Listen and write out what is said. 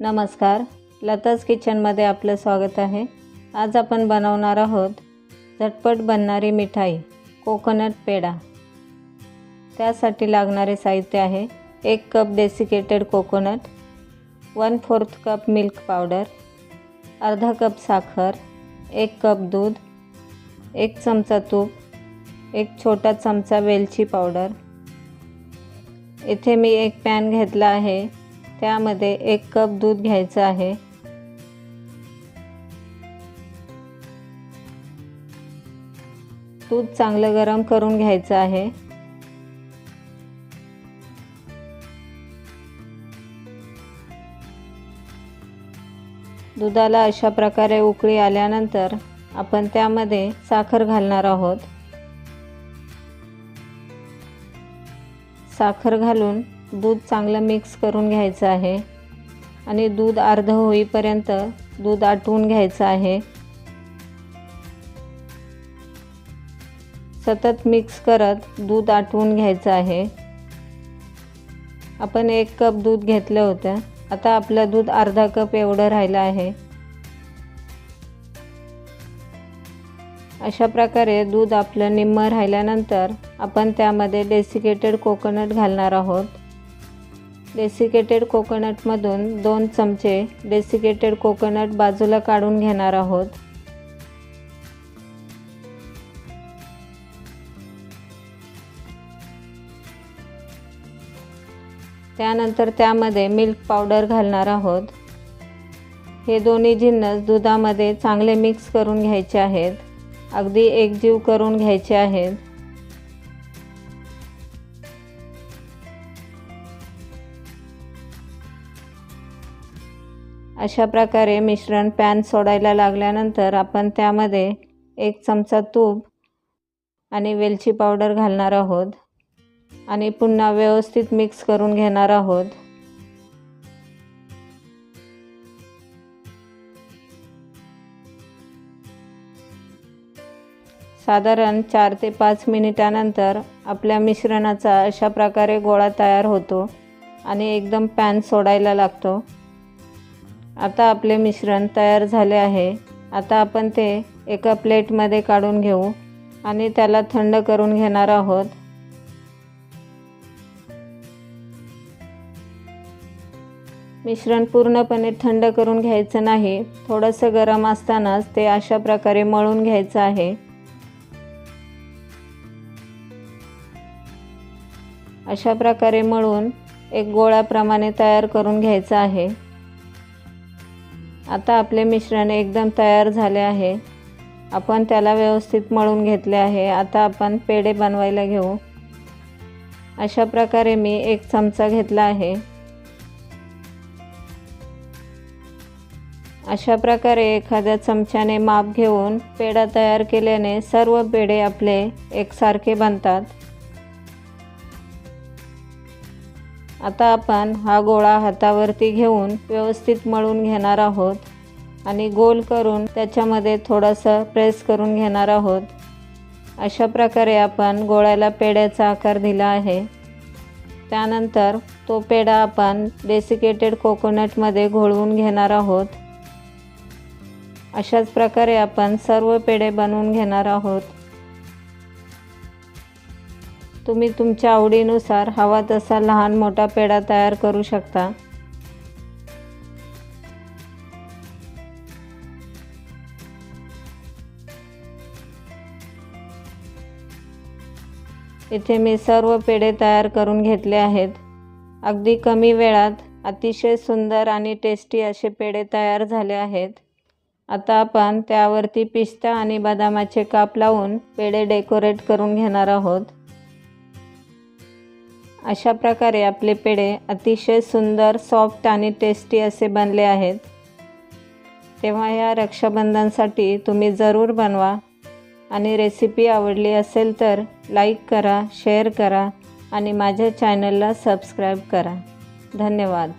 नमस्कार. लताज किचनमध्ये आपलं स्वागत आहे. आज आपण बनवणार आहोत झटपट बनणारी मिठाई कोकोनट पेढा. त्यासाठी लागणारे साहित्य आहे एक cup desiccated coconut one fourth cup milk powder अर्धा कप साखर एक कप दूध एक चमचा तूप एक छोटा चमचा वेलची पावडर इथे मी एक पॅन घेतला आहे. त्यामध्ये एक कप दूध घ्यायचं आहे. दूध चांगलं गरम करून घ्यायचं आहे. दुधाला अशा प्रकारे उकळी आल्यानंतर आपण त्यामध्ये साखर घालणार आहोत. साखर घालून दूध चांगलं मिक्स करून घ्यायचं आहे. आणि दूध अर्ध होईपर्यंत दूध आटवून घ्यायचं आहे. सतत मिक्स करत दूध आटवून घ्यायचं आहे. आपण एक कप दूध घेतलं होतं. आता आपलं दूध अर्धा कप एवढं राहिलं आहे. अशा प्रकारे दूध आपलं निम्मं राहिल्यानंतर आपण त्यामध्ये डेसिकेटेड कोकोनट घालणार आहोत. डेसिकेटेड कोकोनटमधून दोन चमचे डेसिकेटेड कोकोनट बाजूला काढून घेणार आहोत. त्यानंतर त्यामध्ये मिल्क पावडर घालणार आहोत. हे दोन्ही जिन्नस दुधामध्ये चांगले मिक्स करून घ्यायचे आहेत. अगदी एकजीव करून घ्यायचे आहेत. अशा प्रकारे मिश्रण पॅन सोडायला लागल्यानंतर आपण त्यामध्ये एक चमचा तूप आणि वेलची पावडर घालणार आहोत. आणि पुन्हा व्यवस्थित मिक्स करून घेणार आहोत. साधारण चार ते पाच मिनिटानंतर आपल्या मिश्रणाचा अशा प्रकारे गोळा तयार होतो आणि एकदम पॅन सोडायला लागतो. आता आपले मिश्रण तयार झाले आहे. आता आपण ते एका प्लेटमध्ये काढून घेऊ आणि त्याला थंड करून घेणार आहोत. मिश्रण पूर्णपणे थंड करून घ्यायचं नाही. थोडंसं गरम असतानाच ते अशा प्रकारे मळून घ्यायचं आहे. अशा प्रकारे मळून एक गोळाप्रमाणे तयार करून घ्यायचं आहे. आता आपले मिश्रण एकदम तयार झाले आहे. आपण त्याला व्यवस्थित मळून घेतले आहे. आता आपण पेढे बनवायला घेऊ. अशा प्रकारे मी एक चमचा घेतला आहे. अशा प्रकारे एखाद्या चमच्याने माप घेऊन पेढा तयार केल्याने सर्व पेढे आपले एकसारखे बनतात. आता आपण हा गोळा हातावरती घेऊन व्यवस्थित मळून घेणार आहोत आणि गोल करून त्याच्यामध्ये थोडंसं प्रेस करून घेणार आहोत. अशा प्रकारे आपण गोळ्याला पेढ्याचा आकार दिला आहे. त्यानंतर तो पेढा आपण डेसिकेटेड कोकोनटमध्ये घोळवून घेणार आहोत. अशाच प्रकारे आपण सर्व पेढे बनवून घेणार आहोत. तुम्ही तुमच्या आवडीनुसार हवा तसा लहान मोठा पेढा तयार करू शकता. इथे मी सर्व पेढे तयार करून घेतले आहेत. अगदी कमी वेळात अतिशय सुंदर आणि टेस्टी असे पेढे तयार झाले आहेत. आता आपण त्यावरती पिस्ता आणि बदामाचे काप लावून पेढे डेकोरेट करून घेणार आहोत. अशा प्रकारे आपले पेढे अतिशय सुंदर सॉफ्ट आणि टेस्टी असे बनले आहेत. तेव्हा या रक्षाबंधनसाठी तुम्ही जरूर बनवा. आणि रेसिपी आवडली असेल तर लाईक करा शेअर करा आणि माझ्या चॅनलला सबस्क्राईब करा. धन्यवाद.